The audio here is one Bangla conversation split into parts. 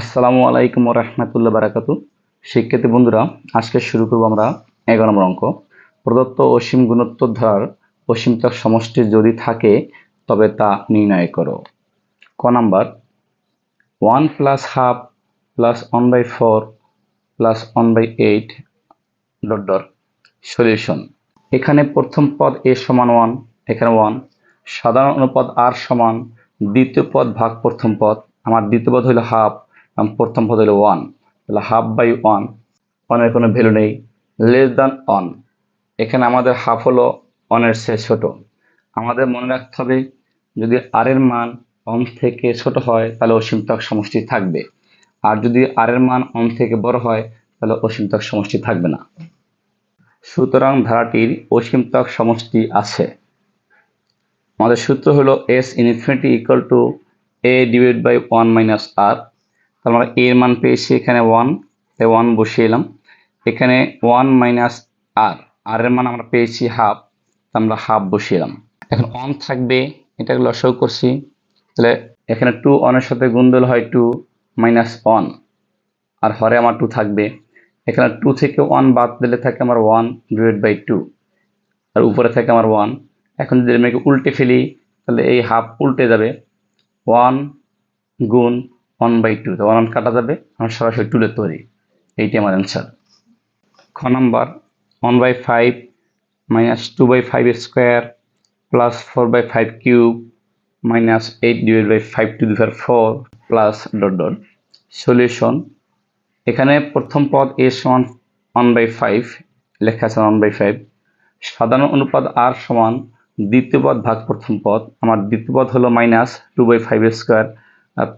আসসালামু আলাইকুম রহমতুল্লাহ বারাকাতু। শিক্ষার্থী বন্ধুরা, আজকে শুরু করব আমরা এগারো নম্বর অঙ্ক। প্রদত্ত অসীম গুণোত্তর ধারার অসীমতার সমষ্টি যদি থাকে, তবে তা নির্ণয় করো। ক number, one plus half plus one by four plus one by eight dot dot solution. এখানে প্রথম পদ এ সমান ওয়ান, এখানে ওয়ান। সাধারণ অনুপদ আর সমান, দ্বিতীয় পদ ভাগ প্রথম পদ। আমার দ্বিতীয় পদ হলো হাফ প্রথম পদ হলো ওয়ান তাহলে হাফ বাই ওয়ান ওয়ানের কোনো ভ্যালু নেই লেস দ্যান ওয়ান এখানে আমাদের হাফ হলো ওয়ানের চেয়ে ছোট। আমাদের মনে রাখতে হবে, যদি আর এর মান ওয়ান থেকে ছোট হয়, তাহলে অসীমতক সমষ্টি থাকবে। আর যদি আর এর মান ওয়ান থেকে বড় হয়, তাহলে অসীমতক সমষ্টি থাকবে না। সুতরাং ধারাটির অসীমতক সমষ্টি আছে। আমাদের সূত্র হলো S infinity equal to a divide by one minus r তার মানে এর মান পেয়েছি এখানে ওয়ান তাই ওয়ান বসিয়ে এলাম। এখানে ওয়ান মাইনাস আর আর এর মান আমরা পেয়েছি হাফ আমরা হাফ বসিয়ে এলাম। এখন অন থাকবে, এটাকে লসাও করছি। তাহলে এখানে টু অনের সাথে গুণ দিলে হয় টু মাইনাস ওয়ান আর হরে আমার টু থাকবে। এখানে টু থেকে ওয়ান বাদ দিলে থাকে আমার ওয়ান ডিভাইড বাই টু আর উপরে থাকে আমার ওয়ান এখন যদি আমি উল্টে ফেলি, তাহলে এই হাফ উল্টে যাবে। ওয়ান গুণ ওয়ান বাই টু তো ওয়ান কাটা যাবে, আমার সরাসরি টুলে তৈরি। এইটি আমার অ্যান্সার খ number one by five minus two by five square plus four by five cube minus eight divide by five to the power four plus dot dot solution এখানে প্রথম পদ এ সমান ওয়ান বাই ফাইভ লেখা আছে ওয়ান বাই ফাইভ সাধারণ অনুপাত আর সমান দ্বিতীয় পদ ভাগ প্রথম পদ। আমার দ্বিতীয় পদ হলো minus two by five square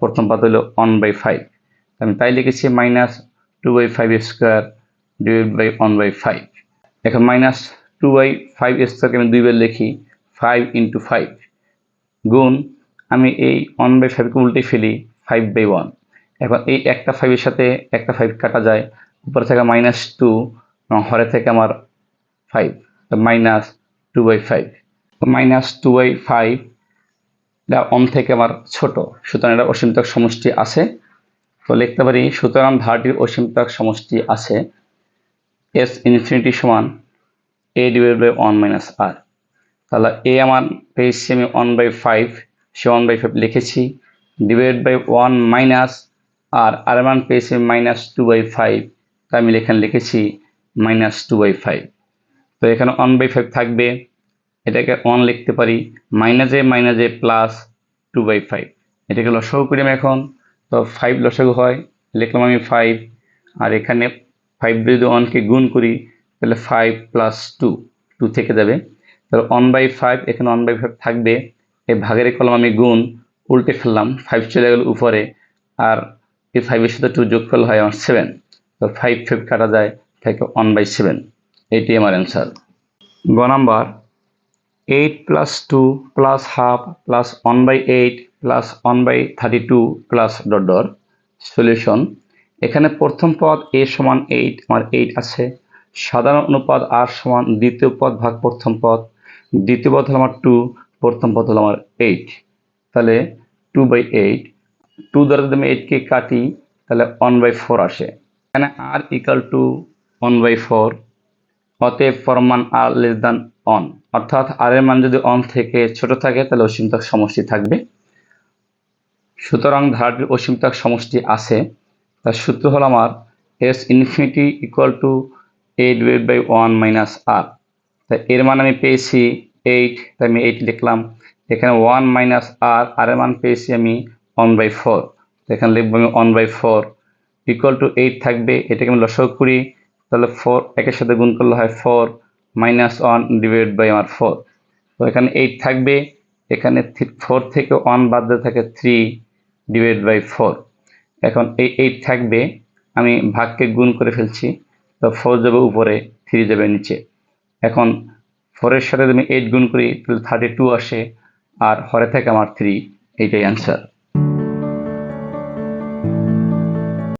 প্রথম পদ হলো ওয়ান বাই ফাইভ আমি তাই লিখেছি minus two by five square divide by one by five এখন মাইনাস টু বাই ফাইভ স্কোয়ারকে আমি দুইবার লিখি ফাইভ ইন্টু ফাইভ গুণ, আমি এই ওয়ান বাই ফাইভকে উল্টে ফেলি ফাইভ বাই ওয়ান এখন এই একটা ফাইভের সাথে একটা ফাইভ কাটা যায়, উপরে থেকে মাইনাস টু এবং হরে থেকে আমার five minus two by five minus two by five on থেকে আমার ছোট, সুতরাং এটা অসীমতক সমষ্টি আছে। তো লিখতে পারি, সুতরাং ধারটির অসীমতক সমষ্টি আছে এস ইনফিনিটি সমান a divide by one minus r তাহলে এ আমার পেয়েছি আমি ওয়ান বাই ফাইভ সে ওয়ান বাই ফাইভ লিখেছি divide by one minus r r মান পেয়েছি মাইনাস টু বাই ফাইভ তা আমি এখানে লিখেছি মাইনাস টু বাই ফাইভ তো এখানে ওয়ান বাই ফাইভ থাকবে এটাকে ওয়ান লিখতে পারি মাইনাসে মাইনাসে প্লাস টু বাই ফাইভ এটাকে লসাগু করি আমি এখন। তো ফাইভ লসাগু হয়, লিখলাম আমি ফাইভ আর এখানে ফাইভ যদি ওয়ানকে গুণ করি, তাহলে ফাইভ প্লাস টু টু থেকে যাবে। তাহলে ওয়ান বাই ফাইভ এখানে ওয়ান বাই ফাইভ থাকবে। এই ভাগের কলম আমি গুণ, উল্টে ফেললাম ফাইভ চলে গেল উপরে। আর এই ফাইভের সাথে টু যোগ করলে হয় আমার সেভেন তো ফাইভ ফাইভ কাটা যায় থাকে ওয়ান বাই সেভেন এইটি আমার অ্যান্সার গ number eight plus two plus half plus one by eight plus one by thirty two plus dot dot solution এখানে প্রথম পদ এ সমান এইট আমার এইট আছে। সাধারণ অনুপাত আর সমান দ্বিতীয় পদ ভাগ প্রথম পদ। দ্বিতীয় পদ হলো আমার টু প্রথম পদ হলো আমার এইট তাহলে টু বাই এইট টু দ্বারা যদি আমি এইটকে কাটি, তাহলে ওয়ান বাই ফোর আসে। এখানে r equal to one by four অতএব ফরমান আর লেস দ্যান অন। অর্থাৎ আর এর মান যদি অন থেকে ছোট থাকে, তাহলে অসীমতক সমষ্টি থাকবে। সুতরাং ধারাটির অসীমতক সমষ্টি আছে। তার সূত্র হলো আমার S infinity equal to a divide by one minus r তাই এর মান আমি পেয়েছি এইট তাই আমি এইট লিখলাম। এখানে ওয়ান মাইনাস আর আর এর মান পেয়েছি আমি ওয়ান বাই ফোর এখানে লিখব আমি one by four equal to eight থাকবে। এটাকে আমি লসক করি, তাহলে ফোর একের সাথে গুণ করলে হয় four minus one divide by আমার ফোর তো এখানে এইট থাকবে, এখানে ফোর থেকে ওয়ান বাদ দিয়ে থাকে থ্রি ডিভাইড বাই ফোর এখন এই এইট থাকবে, আমি ভাগকে গুণ করে ফেলছি, তো ফোর যাবে উপরে থ্রি যাবে নিচে। এখন ফোরের সাথে যদি আমি এইট গুণ করি, তাহলে থার্টি টু আসে, আর হরে থাকে আমার থ্রি এইটাই অ্যান্সার